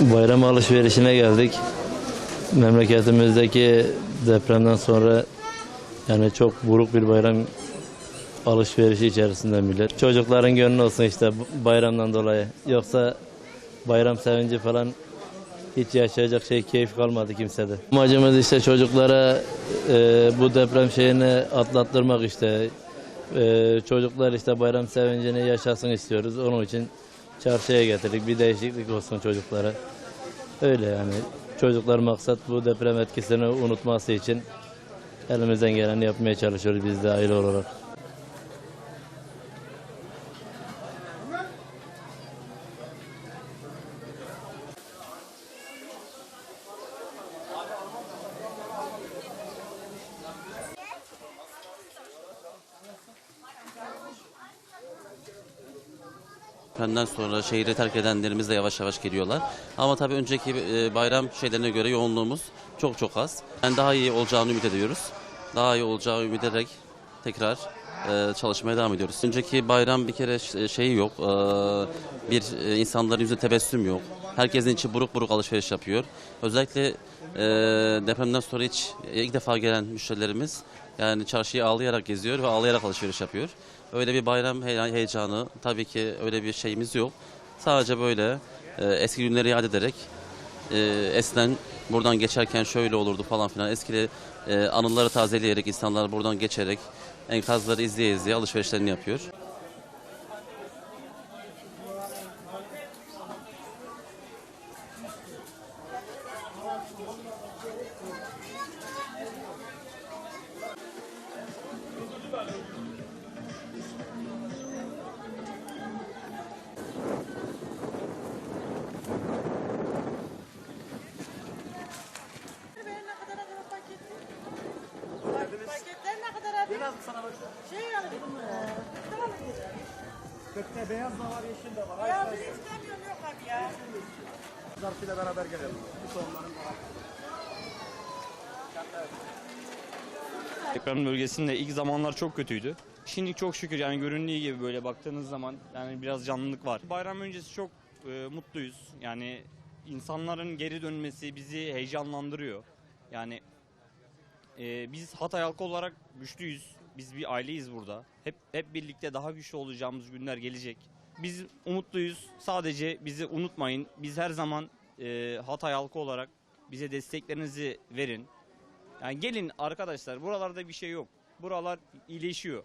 Bayram alışverişine geldik. Memleketimizdeki depremden sonra yani çok buruk bir bayram alışverişi içerisinde millet. Çocukların gönlü olsun işte bayramdan dolayı. Yoksa bayram sevinci falan hiç yaşayacak şey keyif kalmadı kimsede. Amacımız işte çocuklara e, bu deprem şeyini atlattırmak işte. E, çocuklar işte bayram sevincini yaşasın istiyoruz. Onun için çarşıya getirdik. Bir değişiklik olsun çocuklara. Öyle yani. Çocuklar maksat bu deprem etkisini unutması için elimizden geleni yapmaya çalışıyoruz biz de aile olarak. Depremden sonra şehri terk edenlerimiz de yavaş yavaş geliyorlar. Ama tabii önceki e, bayram şeylerine göre yoğunluğumuz çok çok az. Yani daha iyi olacağını ümit ediyoruz. Daha iyi olacağını ümit ederek tekrar e, çalışmaya devam ediyoruz. Önceki bayram bir kere ş- şeyi yok. e, bir e, insanların yüzünde tebessüm yok. Herkesin içi buruk buruk alışveriş yapıyor. Özellikle e, depremden sonra hiç e, ilk defa gelen müşterilerimiz yani çarşıyı ağlayarak geziyor ve ağlayarak alışveriş yapıyor. Öyle bir bayram he- heyecanı tabii ki öyle bir şeyimiz yok. Sadece böyle e, eski günleri yad ederek e, eskiden buradan geçerken şöyle olurdu falan filan eski e, anıları tazeleyerek insanlar buradan geçerek enkazları izleye izleye alışverişlerini yapıyor. Biraz sana bak. Şey alayım. Tamam mı? Kökte beyaz da var, yeşil de var. Ya biz istemiyorum yok abi ya. Zarfıyla beraber gelelim. Bu sonların Deprem bölgesinde ilk zamanlar çok kötüydü. Şimdi çok şükür yani göründüğü gibi böyle baktığınız zaman yani biraz canlılık var. Bayram öncesi çok e, mutluyuz. Yani insanların geri dönmesi bizi heyecanlandırıyor. Yani e, biz Hatay halkı olarak güçlüyüz. Biz bir aileyiz burada. Hep hep birlikte daha güçlü olacağımız günler gelecek. Biz umutluyuz. Sadece bizi unutmayın. Biz her zaman e, Hatay halkı olarak bize desteklerinizi verin. Yani gelin arkadaşlar buralarda bir şey yok. Buralar iyileşiyor.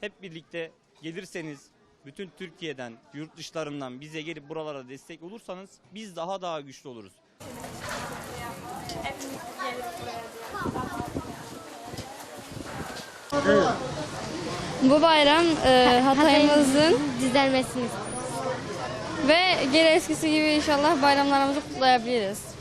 Hep birlikte gelirseniz bütün Türkiye'den, yurt dışlarından bize gelip buralara destek olursanız biz daha daha güçlü oluruz. Bu bayram e, Hatay'ımızın düzelmesini ve geri eskisi gibi inşallah bayramlarımızı kutlayabiliriz.